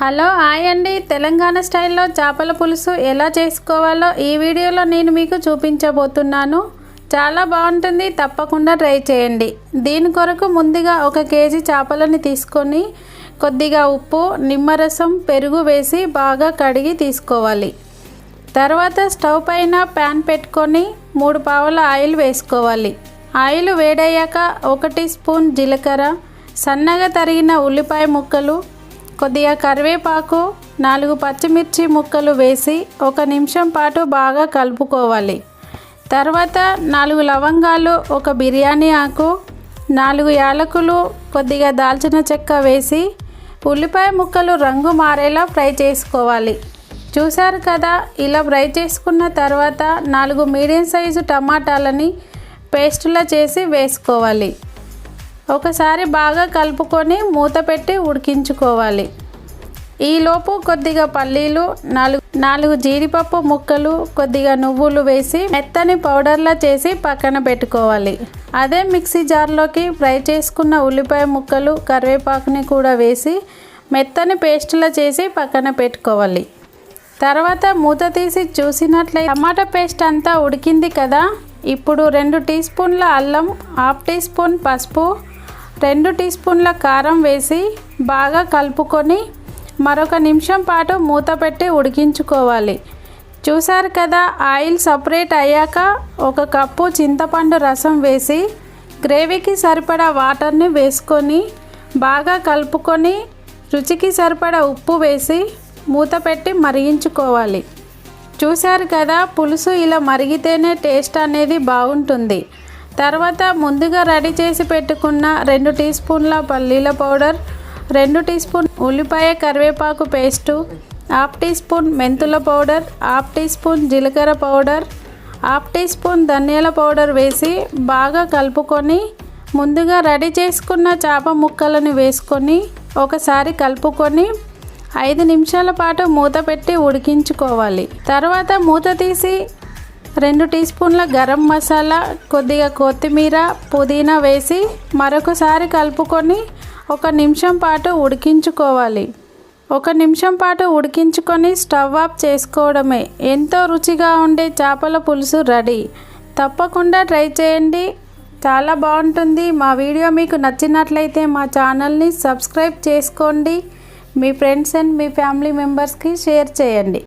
Hello hi అండి. తెలంగాణ స్టైల్లో చేపల పులుసు ఎలా చేసుకోవాలో ఈ వీడియోలో నేను మీకు చూపించబోతున్నాను. చాలా బాగుంటుంది. తప్పకుండా ట్రై చేయండి. దీని కొరకు ముందుగా ఒక కేజీ చేపలని తీసుకొని కొద్దిగా ఉప్పు నిమ్మరసం పెరుగు వేసి బాగా కడిగి తీసుకోవాలి. తర్వాత స్టవ్ పైన ప్యాన్ పెట్టుకొని మూడు పావుల ఆయిల్ వేసుకోవాలి. ఆయిల్ వేడయ్యాక ఒకటి స్పూన్ జీలకర్ర సన్నగా తరిగిన ఉల్లిపాయ ముక్కలు కొద్దిగా కరివేపాకు నాలుగు పచ్చిమిర్చి ముక్కలు వేసి ఒక నిమిషం పాటు బాగా కలుపుకోవాలి. తర్వాత నాలుగు లవంగాలు ఒక బిర్యానీ ఆకు నాలుగు యాలకులు కొద్దిగా దాల్చిన చెక్క వేసి ఉల్లిపాయ ముక్కలు రంగు మారేలా ఫ్రై చేసుకోవాలి. చూశారు కదా ఇలా ఫ్రై చేసుకున్న తర్వాత నాలుగు మీడియం సైజు టమాటాలని పేస్టులా చేసి వేసుకోవాలి. ఒకసారి బాగా కలుపుకొని మూత పెట్టి ఉడికించుకోవాలి. ఈలోపు కొద్దిగా పల్లీలు నాలుగు నాలుగు జీడిపప్పు ముక్కలు కొద్దిగా నువ్వులు వేసి మెత్తని పౌడర్లా చేసి పక్కన పెట్టుకోవాలి. అదే మిక్సీ జార్లోకి ఫ్రై చేసుకున్న ఉల్లిపాయ ముక్కలు కరివేపాకుని కూడా వేసి మెత్తని పేస్ట్లా చేసి పక్కన పెట్టుకోవాలి. తర్వాత మూత తీసి చూసినట్లయితే టమాటా పేస్ట్ అంతా ఉడికింది కదా? ఇప్పుడు రెండు టీ స్పూన్ల అల్లం హాఫ్ టీ స్పూన్ పసుపు రెండు టీ స్పూన్ల కారం వేసి బాగా కలుపుకొని మరొక నిమిషం పాటు మూత పెట్టి ఉడికించుకోవాలి. చూశారు కదా ఆయిల్ సపరేట్ అయ్యాక ఒక కప్పు చింతపండు రసం వేసి గ్రేవీకి సరిపడా వాటర్ని వేసుకొని బాగా కలుపుకొని రుచికి సరిపడా ఉప్పు వేసి మూత పెట్టి మరిగించుకోవాలి. చూశారు కదా పులుసు ఇలా మరిగితేనే టేస్ట్ అనేది బాగుంటుంది. తర్వాత ముందుగా రెడీ చేసి పెట్టుకున్న రెండు టీ స్పూన్ల పల్లీల పౌడర్ రెండు టీ స్పూన్ ఉల్లిపాయ కరివేపాకు పేస్టు హాఫ్ టీ స్పూన్ మెంతుల పౌడర్ హాఫ్ టీ స్పూన్ జీలకర్ర పౌడర్ హాఫ్ టీ స్పూన్ ధనియాల పౌడర్ వేసి బాగా కలుపుకొని ముందుగా రెడీ చేసుకున్న చేప ముక్కలను వేసుకొని ఒకసారి కలుపుకొని ఐదు నిమిషాల పాటు మూత పెట్టి ఉడికించుకోవాలి. తర్వాత మూత తీసి రెండు టీ స్పూన్ల గరం మసాలా కొద్దిగా కొత్తిమీర పుదీనా వేసి మరొకసారి కలుపుకొని ఒక నిమిషం పాటు ఉడికించుకోవాలి. ఒక నిమిషం పాటు ఉడికించుకొని స్టవ్ ఆఫ్ చేసుకోవడమే. ఎంతో రుచిగా ఉండే చేపల పులుసు రెడీ. తప్పకుండా ట్రై చేయండి. చాలా బాగుంటుంది. మా వీడియో మీకు నచ్చినట్లయితే మా ఛానల్ని సబ్స్క్రైబ్ చేసుకోండి. మీ ఫ్రెండ్స్ అండ్ మీ ఫ్యామిలీ మెంబర్స్కి షేర్ చేయండి.